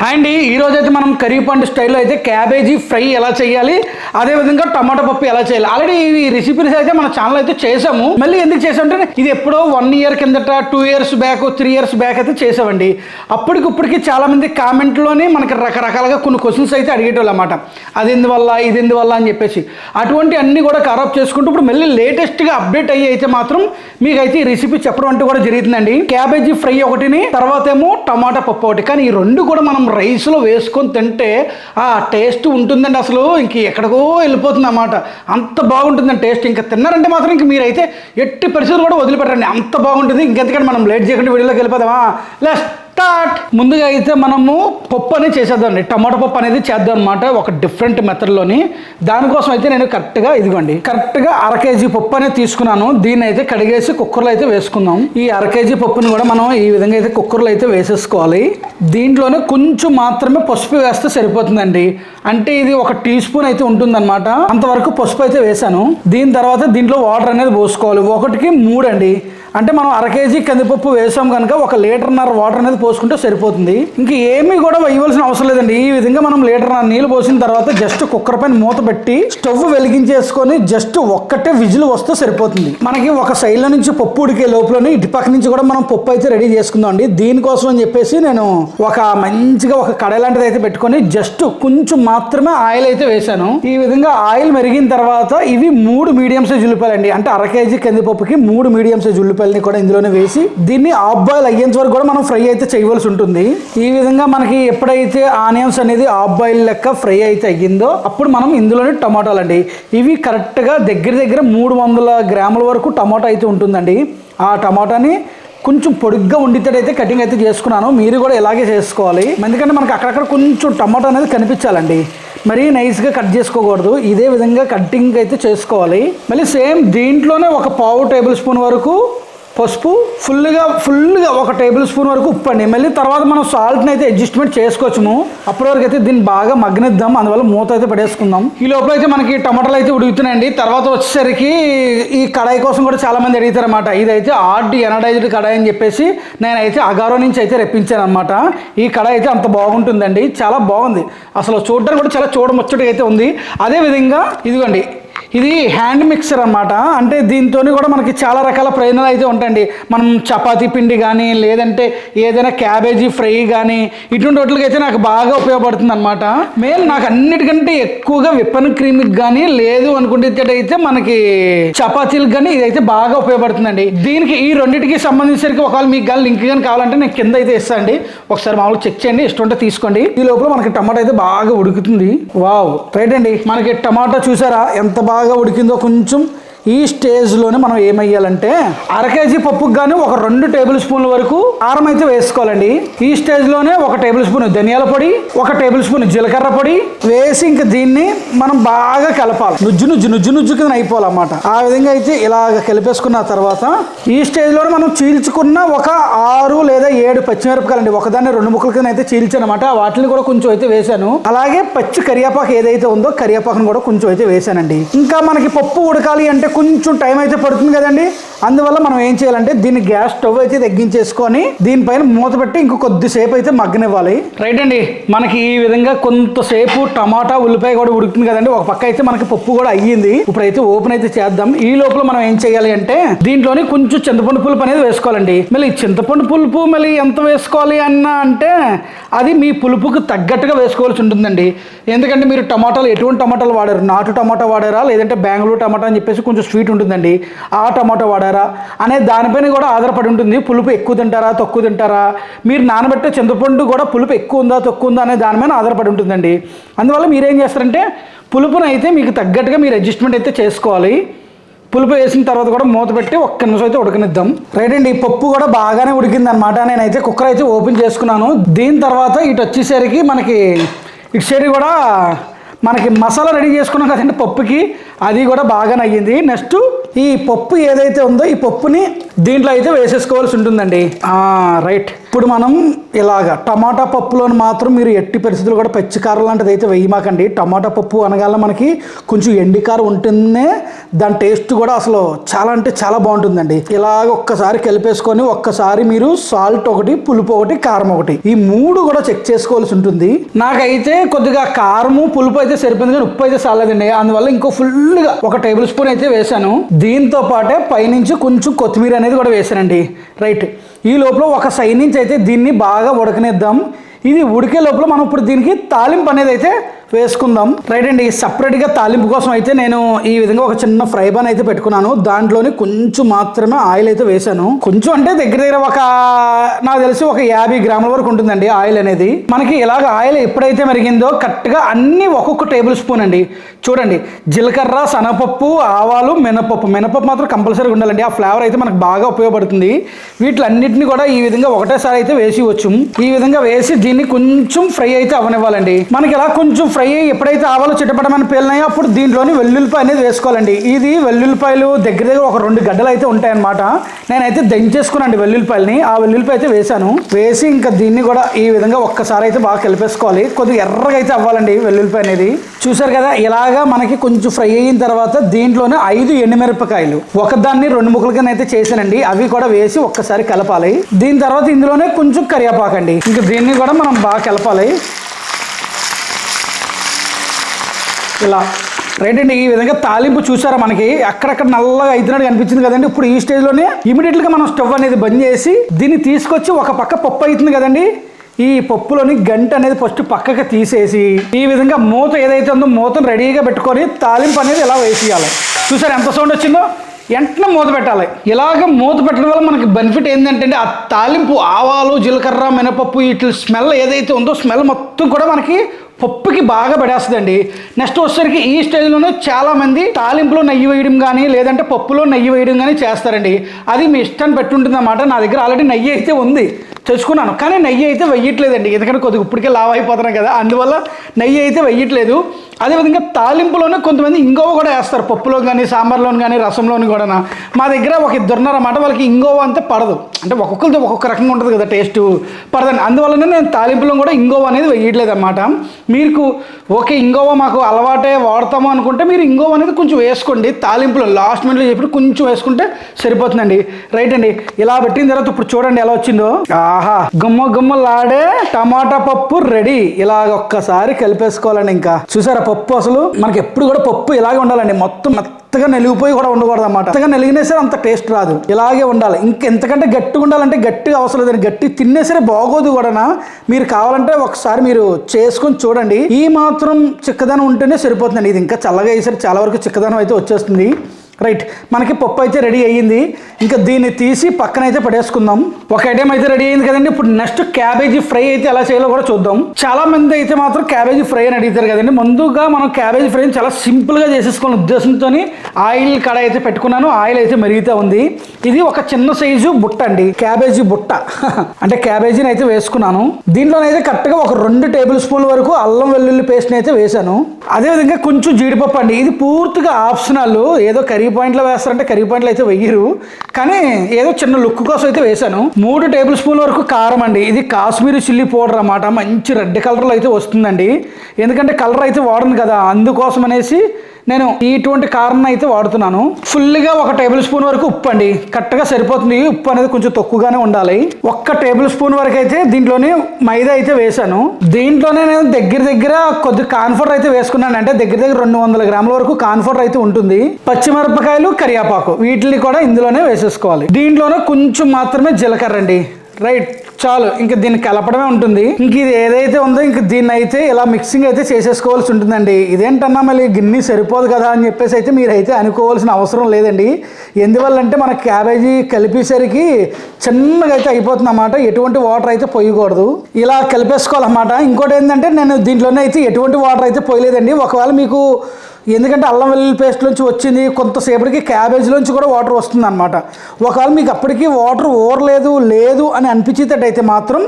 Hi అండి. ఈ అయితే మనం కర్రీ పండు స్టైల్లో అయితే క్యాబేజీ ఫ్రై ఎలా చేయాలి అదేవిధంగా టమాటా పప్పు ఎలా చేయాలి. ఆల్రెడీ ఈ రెసిపీస్ అయితే మన ఛానల్ అయితే చేసాము మళ్ళీ ఎందుకు చేసామంటే ఇది ఎప్పుడో వన్ ఇయర్ కిందట two years back three years back అయితే చేసామండి అప్పటికి ఇప్పటికి కామెంట్లోనే మనకి రకరకాలుగా కొన్ని క్వశ్చన్స్ అయితే అడిగేటోళ్ళు అనమాట అది ఎందువల్ల ఇది ఎందువల్ల అని చెప్పేసి. అటువంటి అన్ని కూడా ఖరాబ్ చేసుకుంటూ ఇప్పుడు మళ్ళీ లేటెస్ట్గా అప్డేట్ అయ్యి అయితే మాత్రం మీకైతే ఈ రెసిపీ చెప్పడం అంటూ కూడా జరుగుతుందండి. క్యాబేజీ ఫ్రై ఒకటిని తర్వాత ఏమో టమాటా పప్పు ఒకటి. కానీ ఈ రెండు కూడా మనం రైస్లో వేసుకొని తింటే ఆ టేస్ట్ ఉంటుందండి అసలు. ఇంక ఎక్కడికో వెళ్ళిపోతుంది అన్నమాట. అంత బాగుంటుందండి టేస్ట్. ఇంకా తిన్నారంటే మాత్రం ఇంక మీరైతే ఎట్టి పరిస్థితులు కూడా వదిలిపెట్టండి అంత బాగుంటుంది. ఇంకెంతకంటే మనం లేట్ చేయకుండా వీడియోలోకి వెళ్ళిపోదామా? లెస్. స్టార్ట్. ముందుగా అయితే మనము పప్పు అనేది చేసేద్దామండి. టమాటో పప్పు అనేది చేద్దాం అనమాట ఒక డిఫరెంట్ మెథడ్లోని దానికోసం అయితే నేను కరెక్ట్గా ఇదిగోండి కరెక్ట్గా అర కేజీ పప్పు అనేది తీసుకున్నాను. దీన్ని అయితే కడిగేసి కుక్కర్లో అయితే వేసుకుందాం. ఈ అర కేజీ పప్పుని కూడా మనం ఈ విధంగా అయితే కుక్కర్లో అయితే వేసేసుకోవాలి. దీంట్లోనే కొంచెం మాత్రమే పసుపు వేస్తే సరిపోతుందండి. అంటే ఇది ఒక టీ స్పూన్ అయితే ఉంటుందన్నమాట. అంతవరకు పసుపు అయితే వేసాను దీని తర్వాత దీంట్లో వాటర్ అనేది పోసుకోవాలి. ఒకటికి మూడు అండి అంటే మనం అర కేజీ కందిపప్పు వేసాం కనుక ఒక లీటర్న్నర వాటర్ అనేది పోసుకుంటే సరిపోతుంది. ఇంక ఏమీ కూడా వేయవలసిన అవసరం లేదండి. ఈ విధంగా మనం లీటర్న్నర నీళ్ళు పోసిన తర్వాత జస్ట్ కుక్కర్ పైన మూత పెట్టి స్టవ్ వెలిగించేసుకొని జస్ట్ ఒక్కటే విజిల్ వస్తే సరిపోతుంది. మనకి ఒక సైడ్లో నుంచి పప్పు ఉడికే లోపలని ఇటు పక్క నుంచి కూడా మనం పప్పు అయితే రెడీ చేసుకుందాం అండి. దీనికోసం అని చెప్పేసి నేను ఒక మంచిగా ఒక కడాయి లాంటిది అయితే పెట్టుకొని జస్ట్ కొంచెం మాత్రమే ఆయిల్ అయితే వేశాను ఈ విధంగా ఆయిల్ మెరిగిన తర్వాత ఇవి మూడు మీడియం సైజ్ ఉల్లిపాయలండి. అంటే అర కేజీ కందిపప్పుకి మూడు మీడియం సైజ్ ఉల్లిపాయలు ఉల్లిపాయలని కూడా ఇందులోనే వేసి దీన్ని ఆఫ్ బాయిల్ అయ్యేంత వరకు కూడా మనం ఫ్రై అయితే చేయవలసి ఉంటుంది. ఈ విధంగా మనకి ఎప్పుడైతే ఆనియన్స్ అనేది ఆఫ్ బాయిల్ లెక్క ఫ్రై అయితే అయ్యిందో అప్పుడు మనం ఇందులోనే టమాటాలు అండి. ఇవి కరెక్ట్గా దగ్గర దగ్గర మూడు వందల గ్రాముల వరకు టమాటా అయితే ఉంటుందండి. ఆ టమాటాని కొంచెం పొడుగ్గా ఉండితేడైతే కటింగ్ అయితే చేసుకున్నాను. మీరు కూడా ఇలాగే చేసుకోవాలి. ఎందుకంటే మనకి అక్కడక్కడ కొంచెం టమాటా అనేది కనిపించాలండి. మరీ నైస్గా కట్ చేసుకోకూడదు. ఇదే విధంగా కటింగ్ అయితే చేసుకోవాలి. మళ్ళీ సేమ్ దీంట్లోనే ఒక పావు టేబుల్ స్పూన్ వరకు పసుపు ఫుల్గా ఫుల్గా ఒక టేబుల్ స్పూన్ వరకు ఉప్పు అండి. మళ్ళీ తర్వాత మనం సాల్ట్ని అయితే అడ్జస్ట్మెంట్ చేసుకోవచ్చుము. అప్పటి వరకు అయితే దీన్ని బాగా మగ్గనిద్దాం. అందువల్ల మూత అయితే పడేసుకుందాం. ఈ లోపల అయితే మనకి టమాటాలు అయితే ఉడుగుతున్నాయండి తర్వాత వచ్చేసరికి ఈ కడాయి కోసం కూడా చాలా మంది ఇదైతే ఆర్డ్ ఎనడైజ్డ్ కడాయి అని చెప్పేసి నేనైతే అగారో నుంచి అయితే రెప్పించాను అనమాట ఈ కడాయి అయితే అంత బాగుంటుందండి. చాలా బాగుంది. అసలు చూడడానికి కూడా చాలా చూడముచ్చటగా అయితే ఉంది. అదేవిధంగా ఇదిగోండి ఇది హ్యాండ్ మిక్సర్ అన్నమాట. అంటే దీంతో కూడా మనకి చాలా రకాల ప్రయోజనాలు అయితే ఉంటాయండి. మనం చపాతీ పిండి కానీ లేదంటే ఏదైనా క్యాబేజీ ఫ్రై కానీ ఇటువంటి వాటికి అయితే నాకు బాగా ఉపయోగపడుతుంది అనమాట మెయిన్ నాకు అన్నిటికంటే ఎక్కువగా విప్పన్ క్రీమ్కి కానీ లేదు అనుకుంటే మనకి చపాతీలకు కానీ ఇదైతే బాగా ఉపయోగపడుతుందండి. దీనికి ఈ రెండింటికి సంబంధించరికి ఒకవేళ మీకు కానీ లింక్ కానీ కావాలంటే నేను కింద అయితే ఇస్తాను అండి. ఒకసారి మామూలుగా చెక్ చేయండి. ఇష్టం ఉంటే తీసుకోండి. ఈ లోపల మనకి టమాటా అయితే బాగా ఉడుకుతుంది. వావ్ రైట్ అండి. మనకి టమాటా చూసారా? ఎంత బాగా బాగా ఉడికిందో కొంచెం ఈ స్టేజ్లోనే మనం ఏమయ్యాలంటే అర కేజీ పప్పుకి కానీ ఒక రెండు టేబుల్ స్పూన్ల వరకు కారం అయితే వేసుకోవాలండి. ఈ స్టేజ్లోనే ఒక టేబుల్ స్పూన్ ధనియాల పొడి ఒక టేబుల్ స్పూన్ జీలకర్ర పొడి వేసి ఇంక దీన్ని మనం బాగా కలపాలి. నుజ్జు నుజ్జు నుజ్జు నుజ్జు కింద అయిపోవాలన్నమాట. ఆ విధంగా అయితే ఇలాగ కలిపేసుకున్న తర్వాత ఈ స్టేజ్లోనే మనం చీల్చుకున్న ఒక ఆరు లేదా ఏడు పచ్చిమిరపకాయలు అండి ఒకదాన్ని రెండు ముక్కల కింద అయితే చీల్చానమాట వాటిని కూడా కొంచెం అయితే వేశాను. అలాగే పచ్చి కరియాపాకు ఏదైతే ఉందో కరియాపాకును కూడా కొంచెం అయితే వేశానండి. ఇంకా మనకి పప్పు ఉడకాలి అంటే కొంచెం టైం అయితే పడుతుంది కదండి? అందువల్ల మనం ఏం చేయాలంటే దీన్ని గ్యాస్ స్టవ్ అయితే తగ్గించేసుకొని దీనిపైన మూత పెట్టి ఇంకో కొద్దిసేపు అయితే మగ్గనివ్వాలి. రైట్ అండి మనకి ఈ విధంగా కొంతసేపు టమాటా ఉల్లిపాయ కూడా ఉడుకుతుంది కదండి. ఒక పక్క అయితే మనకి పప్పు కూడా అయ్యింది. ఇప్పుడైతే ఓపెన్ అయితే చేద్దాం. ఈ లోపల మనం ఏం చేయాలి అంటే దీంట్లోని కొంచెం చింతపండు పులుపు అనేది వేసుకోవాలండి. మళ్ళీ చింతపండు పులుపు మళ్ళీ ఎంత వేసుకోవాలి అన్న అంటే అది మీ పులుపుకు తగ్గట్టుగా వేసుకోవాల్సి ఉంటుందండి. ఎందుకంటే మీరు టమాటాలు ఎటువంటి టమాటాలు వాడారు? నాటు టమాటా వాడారా? లేదంటే బెంగళూరు టమాటా అని చెప్పేసి కొంచెం స్వీట్ ఉంటుందండి. ఆ టమాటా వాడారు? అనే దానిపైన కూడా ఆధారపడి ఉంటుంది. పులుపు ఎక్కువ తింటారా తక్కువ తింటారా? మీరు నానబెట్టే చింతపండు కూడా పులుపు ఎక్కువ ఉందా తక్కువ ఉందా అనే దానిపైన ఆధారపడి ఉంటుందండి. అందువల్ల మీరేం చేస్తారంటే పులుపును అయితే మీకు తగ్గట్టుగా మీరు అడ్జస్ట్మెంట్ అయితే చేసుకోవాలి. పులుపు వేసిన తర్వాత కూడా మూత పెట్టి ఒక్క నిమిషం అయితే ఉడకనిద్దాం. రైట్ అండి ఈ పప్పు కూడా బాగానే ఉడికింది అనమాట నేనైతే కుక్కర్ అయితే ఓపెన్ చేసుకున్నాను. దీని తర్వాత ఇటు వచ్చేసరికి మనకి ఇటు సైడ్ కూడా మనకి మసాలా రెడీ చేసుకున్నాం కదండి పప్పుకి అది కూడా బాగానే అయ్యింది నెక్స్ట్ ఈ పప్పు ఏదైతే ఉందో ఈ పప్పుని దీంట్లో అయితే వేసేసుకోవాల్సి ఉంటుందండి. రైట్ ఇప్పుడు మనం ఇలాగా టమాటా పప్పులోని మాత్రం మీరు ఎట్టి పరిస్థితులు కూడా పచ్చికారం లాంటిది అయితే వేయమాకండి. టమాటా పప్పు అనగానే మనకి కొంచెం ఎండికారం ఉంటుందే దాని టేస్ట్ కూడా అసలు చాలా అంటే చాలా బాగుంటుందండి. ఇలాగ ఒక్కసారి కలిపేసుకొని ఒక్కసారి మీరు సాల్ట్ ఒకటి పులుపు ఒకటి కారం ఒకటి ఈ మూడు కూడా చెక్ చేసుకోవాల్సి ఉంటుంది. నాకైతే కొద్దిగా కారము పులుపు అయితే సరిపోయింది కానీ ఉప్పు అయితే చాలేదండి అందువల్ల ఇంకో ఫుల్గా ఒక టేబుల్ స్పూన్ అయితే వేసాను దీంతో పాటే పైనుంచి కొంచెం కొత్తిమీర అనేది కూడా వేసానండి రైట్. ఈ లోపల ఒక సైడ్ నుంచి అయితే దీన్ని బాగా ఉడకనిద్దాం. ఇది ఉడికే లోపల మనం ఇప్పుడు దీనికి తాలింపు అనేది అయితే వేసుకుందాం. రైట్ అండి సపరేట్గా తాలింపు కోసం అయితే నేను ఈ విధంగా ఒక చిన్న ఫ్రై పాన్ అయితే పెట్టుకున్నాను. దాంట్లోని కొంచెం మాత్రమే ఆయిల్ అయితే వేసాను కొంచెం అంటే దగ్గర దగ్గర ఒక నాకు తెలిసి ఒక యాభై గ్రాముల వరకు ఉంటుందండి ఆయిల్ అనేది. మనకి ఇలాగ ఆయిల్ ఎప్పుడైతే మరిగిందో కరెక్ట్గా అన్ని ఒక్కొక్క టేబుల్ స్పూన్ అండి. చూడండి జీలకర్ర శనగపప్పు ఆవాలు మినపప్పు. మినపప్పు మాత్రం కంపల్సరీగా ఉండాలండి. ఆ ఫ్లేవర్ అయితే మనకు బాగా ఉపయోగపడుతుంది. వీటిలన్నింటినీ కూడా ఈ విధంగా ఒకటేసారి అయితే వేసి వచ్చు ఈ విధంగా వేసి దీన్ని కొంచెం ఫ్రై అయితే అవనివ్వాలండి మనకి ఇలా కొంచెం ఫ్రై అయ్యి ఎప్పుడైతే ఆవాలు చిట్టపడమని పేలినాయో అప్పుడు దీంట్లోని వెల్లుల్లిపాయ అనేది వేసుకోవాలండి. ఇది వెల్లుల్లిపాయలు దగ్గర దగ్గర ఒక రెండు గడ్డలు అయితే ఉంటాయన్నమాట. నేనైతే దంచేసుకున్నాండి వెల్లుల్లిపాయలని ఆ వెల్లుల్లిపాయ అయితే వేసాను వేసి ఇంకా దీన్ని కూడా ఈ విధంగా ఒక్కసారి అయితే బాగా కలిపేసుకోవాలి. కొద్దిగా ఎర్రగా అయితే అవ్వాలండి వెల్లుల్లిపాయ అనేది. చూసారు కదా ఇలాగా మనకి కొంచెం ఫ్రై అయిన తర్వాత దీంట్లోనే ఐదు ఎండుమిరపకాయలు. ఒకదాన్ని రెండు ముక్కల కింద అయితే చేశానండి. అవి కూడా వేసి ఒక్కసారి కలపాలి. దీని తర్వాత ఇందులోనే కొంచెం కరివేపాకండి. ఇంకా దీన్ని కూడా మనం బాగా కలపాలి. ఇలా. రైట్ అండి ఈ విధంగా తాలింపు చూసారా మనకి? అక్కడక్కడ నల్లగా అవుతున్నట్టు కనిపించింది కదండి. ఇప్పుడు ఈ స్టేజ్లోనే ఇమీడియట్గా మనం స్టవ్ అనేది బంద్ చేసి దీన్ని తీసుకొచ్చి ఒక పక్క పప్పు అవుతుంది కదండి. ఈ పప్పులోని గంట అనేది ఫస్ట్ పక్కకి తీసేసి ఈ విధంగా మూత ఏదైతే ఉందో మూతను రెడీగా పెట్టుకొని తాలింపు అనేది ఇలా వేసేయాలి? చూసారా ఎంత సౌండ్ వచ్చిందో? వెంటనే మూత పెట్టాలి. ఇలాగ మూత పెట్టడం వల్ల మనకి బెనిఫిట్ ఏంటంటే ఆ తాలింపు ఆవాలు జీలకర్ర మినపప్పు వీటి స్మెల్ ఏదైతే ఉందో స్మెల్ మొత్తం కూడా మనకి పప్పుకి బాగా పడేస్తుందండి. నెక్స్ట్ వచ్చేసరికి ఈ స్టేజ్లోనే చాలామంది తాలింపులో నెయ్యి వేయడం కానీ లేదంటే పప్పులో నెయ్యి వేయడం కానీ చేస్తారండి. అది మీ ఇష్టాన్ని పెట్టుంటుంది అన్నమాట నా దగ్గర ఆల్రెడీ నెయ్యి అయితే ఉంది. తెచ్చుకున్నాను. కానీ నెయ్యి అయితే వెయ్యట్లేదండి. ఎందుకంటే కొద్దిగా ఇప్పటికే లావ్ అయిపోతున్నాం కదా. అందువల్ల నెయ్యి అయితే వెయ్యట్లేదు. అదేవిధంగా తాలింపులోనే కొంతమంది ఇంగోవ కూడా వేస్తారు. పప్పులో కానీ సాంబార్లోని కానీ రసంలోని కూడా మా దగ్గర ఒక ఇద్దరు ఉన్నారన్నమాట వాళ్ళకి ఇంగోవ అంతే పడదు. అంటే ఒక్కొక్కరితో ఒక్కొక్క రకంగా ఉంటుంది కదా టేస్ట్. పడదండి. అందువల్లనే నేను తాలింపులో కూడా ఇంగోవ అనేది వేయట్లేదు అనమాట మీకు ఓకే ఇంగోవ మాకు అలవాటే వాడతాము అనుకుంటే మీరు ఇంగోవ అనేది కొంచెం వేసుకోండి. తాలింపులో లాస్ట్ మినిట్లో చెప్పి కొంచెం వేసుకుంటే సరిపోతుందండి. రైట్ అండి. ఇలా పెట్టిన తర్వాత ఇప్పుడు చూడండి ఎలా వచ్చిందో. ఆహా గుమ్మ గుమ్మలాడే టమాటా పప్పు రెడీ. ఇలాగ ఒక్కసారి కలిపేసుకోవాలండి ఇంకా. చూసారా పప్పు అసలు? మనకి ఎప్పుడు కూడా పప్పు ఇలాగే ఉండాలండి. మొత్తం మెత్తగా నలిగిపోయి కూడా ఉండకూడదు అనమాట మెత్తగా నలిగినా సరే అంత టేస్ట్ రాదు. ఇలాగే ఉండాలి. ఇంకెంతకంటే గట్టిగా ఉండాలంటే గట్టిగా అవసరం లేదండి. గట్టి తిన్నే సరే బాగోదు కూడా మీరు కావాలంటే ఒకసారి మీరు చేసుకొని చూడండి. ఈ మాత్రం చిక్కదనం ఉంటేనే సరిపోతుందండి. ఇది ఇంకా చల్లగా వేసరికి చాలా వరకు చిక్కదనం అయితే వచ్చేస్తుంది. రైట్ మనకి పప్పు అయితే రెడీ అయ్యింది. ఇంకా దీన్ని తీసి పక్కన అయితే పడేసుకుందాం. ఒక ఐటెం అయితే రెడీ అయింది కదండి. ఇప్పుడు నెక్స్ట్ క్యాబేజీ ఫ్రై అయితే ఎలా చేయాలో కూడా చూద్దాం. చాలా మంది అయితే మాత్రం క్యాబేజీ ఫ్రై అని అడుగుతారు కదండి. ముందుగా మనం క్యాబేజీ ఫ్రై చాలా సింపుల్గా చేసేసుకోవాలని ఉద్దేశంతో ఆయిల్ కడాయి అయితే పెట్టుకున్నాను. ఆయిల్ అయితే మెరుగుతూ ఉంది. ఇది ఒక చిన్న సైజు బుట్ట అండి. క్యాబేజీ బుట్ట. అంటే క్యాబేజీని అయితే వేసుకున్నాను. దీంట్లోనైతే కరెక్ట్గా ఒక రెండు టేబుల్ స్పూన్ల వరకు అల్లం వెల్లుల్లి పేస్ట్ని అయితే వేశాను. అదేవిధంగా కొంచెం జీడిపప్పు అండి. ఇది పూర్తిగా ఆప్షనల్. ఏదో కర్రీ పాయింట్లో వేస్తారంటే కర్రీ పాయింట్లు అయితే వెయ్యరు. కానీ ఏదో చిన్న లుక్ కోసం అయితే వేశాను. మూడు టేబుల్ స్పూన్ వరకు కారం అండి. ఇది కాశ్మీరీ చిల్లీ పౌడర్ అన్నమాట. మంచి రెడ్ కలర్లో అయితే వస్తుందండి. ఎందుకంటే కలర్ అయితే వాడను కదా. అందుకోసం అనేసి నేను ఇటువంటి కారణం అయితే వాడుతున్నాను. ఫుల్గా ఒక టేబుల్ స్పూన్ వరకు ఉప్పు అండి కరెక్ట్గా సరిపోతుంది. ఉప్పు అనేది కొంచెం తక్కువగానే ఉండాలి. ఒక్క టేబుల్ స్పూన్ వరకు అయితే దీంట్లోనే మైదా అయితే వేశాను. దీంట్లోనే నేను దగ్గర దగ్గర కొద్ది కాన్ఫర్ అయితే వేసుకున్నాను. అంటే దగ్గర దగ్గర రెండు వందల గ్రాముల వరకు కాన్ఫర్ అయితే ఉంటుంది. పచ్చిమిరపకాయలు కరియాపాకు వీటిని కూడా ఇందులోనే వేసేసుకోవాలి. దీంట్లోనే కొంచెం మాత్రమే జీలకర్ర అండి. రైట్. చాలు. ఇంకా దీన్ని కలపడమే ఉంటుంది. ఇంక ఇది ఏదైతే ఉందో ఇంక దీన్ని అయితే ఇలా మిక్సింగ్ అయితే చేసేసుకోవాల్సి ఉంటుందండి. ఇదేంటన్నా మళ్ళీ గిన్నె సరిపోదు కదా అని చెప్పేసి అయితే మీరు అయితే అనుకోవాల్సిన అవసరం లేదండి. ఎందువల్లంటే మన క్యాబేజీ కలిపేసరికి చిన్నగా అయితే అయిపోతుంది అన్నమాట ఎటువంటి వాటర్ అయితే పోయకూడదు. ఇలా కలిపేసుకోవాలన్నమాట. ఇంకోటి ఏంటంటే నేను దీంట్లోనే అయితే ఎటువంటి వాటర్ అయితే పోయలేదండి. ఒకవేళ మీకు ఎందుకంటే అల్లం వెల్లుల్లి పేస్ట్ నుంచి వచ్చింది కొంతసేపటికి క్యాబేజీలోంచి కూడా వాటర్ వస్తుంది అనమాట ఒకవేళ మీకు అప్పటికి వాటర్ ఓరలేదు లేదు అని అయితే మాత్రం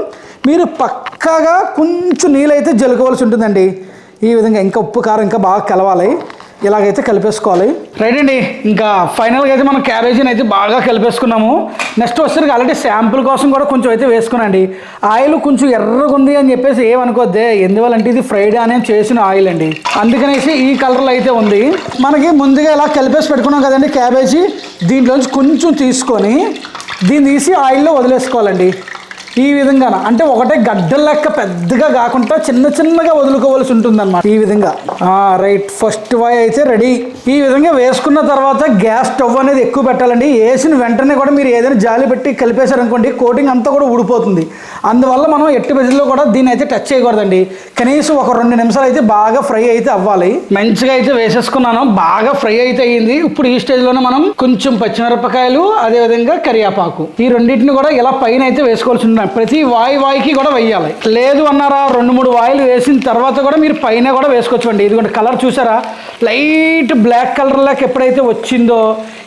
మీరు పక్కాగా కొంచెం నీళ్ళైతే జలుకోవాల్సి ఉంటుందండి. ఈ విధంగా ఇంకా ఉప్పు కారం ఇంకా బాగా కలవాలి. ఇలాగైతే కలిపేసుకోవాలి. రైట్ అండి ఇంకా ఫైనల్గా అయితే మనం క్యాబేజీని అయితే బాగా కలిపేసుకున్నాము. నెక్స్ట్ వచ్చేసరికి ఆల్రెడీ శాంపుల్ కోసం కూడా కొంచెం అయితే వేసుకున్నాండి ఆయిల్ కొంచెం ఎర్రగా ఉంది అని చెప్పేసి ఏమనుకోద్దే ఎందువల్లంటే ఇది ఫ్రైడే అనేది చేసిన ఆయిల్ అండి. అందుకనేసి ఈ కలర్లో అయితే ఉంది. మనకి ముందుగా ఇలా కలిపేసి పెట్టుకున్నాం కదండి క్యాబేజీ. దీంట్లోంచి కొంచెం తీసుకొని దీన్ని తీసి ఆయిల్లో వదిలేసుకోవాలండి. ఈ విధంగా అంటే ఒకటే గడ్డల లెక్క పెద్దగా కాకుండా చిన్న చిన్నగా వదులుకోవాల్సి ఉంటుంది అన్నమాట ఈ విధంగా. ఆ, రైట్. ఫస్ట్ వాయ్ అయితే రెడీ. ఈ విధంగా వేసుకున్న తర్వాత గ్యాస్ స్టవ్ అనేది ఎక్కువ పెట్టాలండి. వేసిన వెంటనే కూడా మీరు ఏదైనా జాలి పెట్టి కలిపేశారనుకోండి కోటింగ్ అంతా కూడా ఊడిపోతుంది. అందువల్ల మనం ఎట్టి బజ్జీలో కూడా దీన్ని అయితే టచ్ చేయకూడదండి. కనీసం ఒక రెండు నిమిషాలు అయితే బాగా ఫ్రై అయితే అవ్వాలి. మంచిగా అయితే వేసేసుకున్నాను. బాగా ఫ్రై అయితే అయ్యింది ఇప్పుడు ఈ స్టేజ్లోనే మనం కొంచెం పచ్చిమిరపకాయలు అదేవిధంగా కరివేపాకు. ఈ రెండింటిని కూడా ఇలా పైన అయితే వేసుకోవాల్సి ఉంటుంది ప్రతి వాయి వాయికి కూడా వేయాలి లేదు అన్నారా రెండు మూడు వాయిలు వేసిన తర్వాత కూడా మీరు పైన కూడా వేసుకోవచ్చు అండి ఇదిగోండి కలర్ చూసారా? లైట్ బ్లాక్ కలర్ లాగా ఎప్పుడైతే వచ్చిందో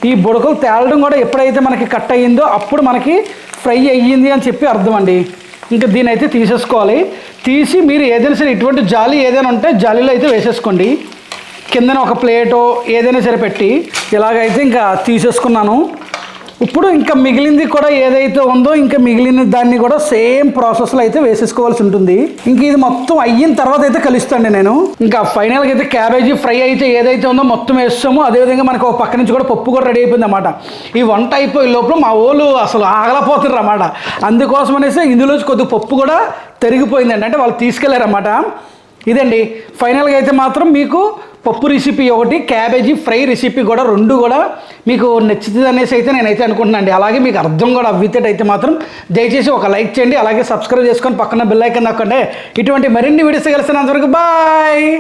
ఈ బుడకలు తేలడం కూడా ఎప్పుడైతే మనకి కట్ అయ్యిందో అప్పుడు మనకి ఫ్రై అయ్యింది అని చెప్పి అర్థం అండి ఇంకా దీని అయితే తీసేసుకోవాలి. తీసి మీరు ఏదైనా సరే ఇటువంటి జాలి ఏదైనా ఉంటే జాలీలో అయితే వేసేసుకోండి. కిందన ఒక ప్లేటో ఏదైనా సరే పెట్టి ఇలాగైతే ఇంకా తీసేసుకున్నాను. ఇప్పుడు ఇంకా మిగిలింది కూడా ఏదైతే ఉందో ఇంకా మిగిలిన దాన్ని కూడా సేమ్ ప్రాసెస్లో అయితే వేసేసుకోవాల్సి ఉంటుంది. ఇంక ఇది మొత్తం అయిన తర్వాత అయితే కలుస్తాండి నేను. ఇంకా ఫైనల్గా అయితే క్యాబేజీ ఫ్రై అయితే ఏదైతే ఉందో మొత్తం వేస్తామో అదేవిధంగా మనకు ఒక పక్క నుంచి కూడా పప్పు కూడా రెడీ అయిపోయింది అనమాట ఈ వంట అయిపోయే లోపల మా ఓళ్ళు అసలు ఆగలపోతున్నారు అన్నమాట. అందుకోసం అనేసి ఇందులోంచి కొద్దిగా పప్పు కూడా తెరిగిపోయిందండి. అంటే వాళ్ళు తీసుకెళ్ళారన్నమాట. ఇదండి ఫైనల్గా అయితే మాత్రం మీకు పప్పు రెసిపీ ఒకటి క్యాబేజీ ఫ్రై రెసిపీ కూడా రెండు కూడా మీకు నచ్చుతుంది అనేసి అయితే నేనైతే అనుకుంటున్నాను అలాగే మీకు అర్థం కూడా అవ్వితేట్ అయితే మాత్రం దయచేసి ఒక లైక్ చేయండి అలాగే సబ్స్క్రైబ్ చేసుకొని పక్కన బెల్ ఐకన్ నొక్కండి. ఇటువంటి మరిన్ని వీడియోస్ కలిసినంతవరకు బాయ్